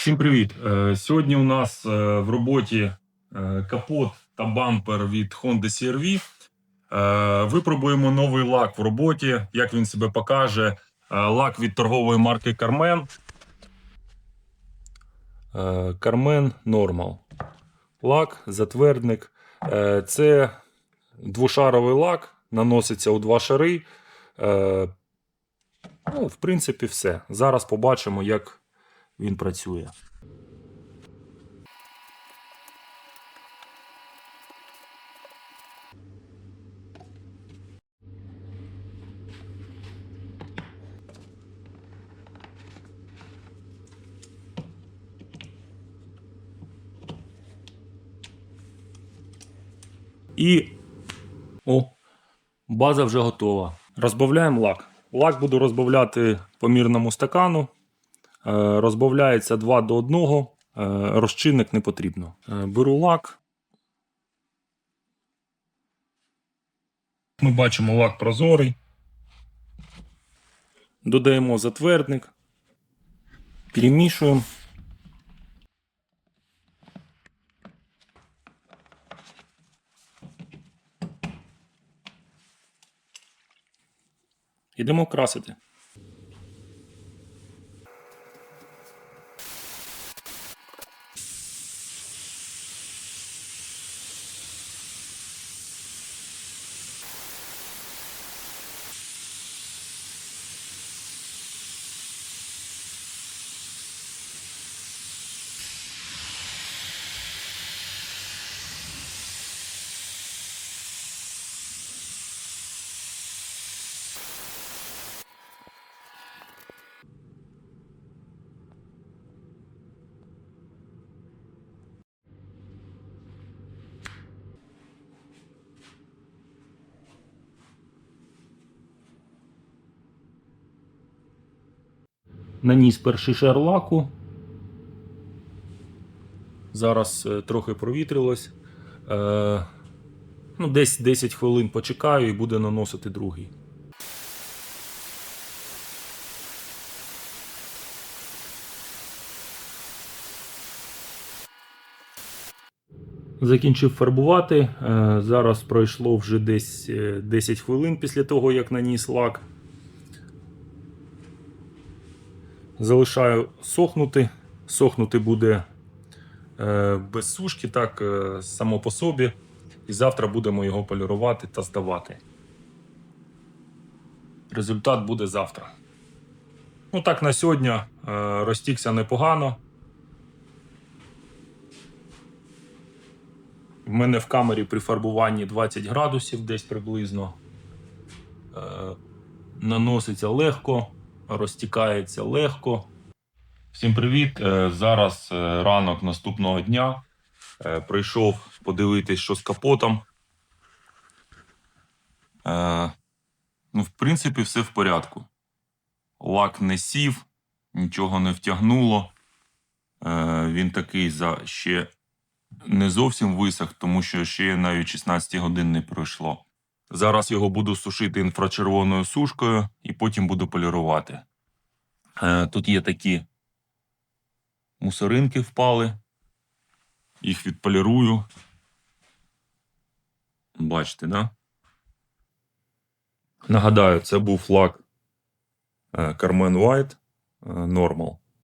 Всім привіт! Е, Сьогодні у нас е, в роботі е, капот та бампер від Honda CR-V. Випробуємо новий лак в роботі. Як він себе покаже? Лак від торгової марки Carmen. Carmen Normal. Лак, затвердник. Це двошаровий лак, наноситься у два шари. Ну, в принципі, все. Зараз побачимо, як він працює. І о, база вже готова. Розбавляємо лак. Лак буду розбавляти по мірному стакану. Е, Розбавляється 2 до 1. Е, Розчинник не потрібно. Е, Беру лак. Ми бачимо лак прозорий. Додаємо затвердник. Перемішуємо. Йдемо красити. Наніс перший шар лаку. Зараз е, трохи провітрилось. Е, ну, десь 10 хвилин почекаю і буде наносити другий. Закінчив фарбувати. Е, Зараз пройшло вже десь е, 10 хвилин після того, як наніс лак. Залишаю сохнути. Сохнути буде е, без сушки, так, е, само по собі. І завтра будемо його полірувати та здавати. Результат буде завтра. Ну так, на сьогодні е, розтікся непогано. В мене в камері при фарбуванні 20 градусів десь приблизно. Наноситься легко, розтікається легко. Всім привіт! Е, Зараз е, ранок наступного дня. Е, Прийшов подивитись, що з капотом. Ну, в принципі, все в порядку. Лак не сів, нічого не втягнуло. Він такий за ще не зовсім висох, тому що ще навіть 16 годин не пройшло. Зараз його буду сушити інфрачервоною сушкою і потім буду полірувати. Е, Тут є такі мусоринки впали. Їх відполірую. Бачите, да? Нагадаю, це був флаг Carmen White е, Normal.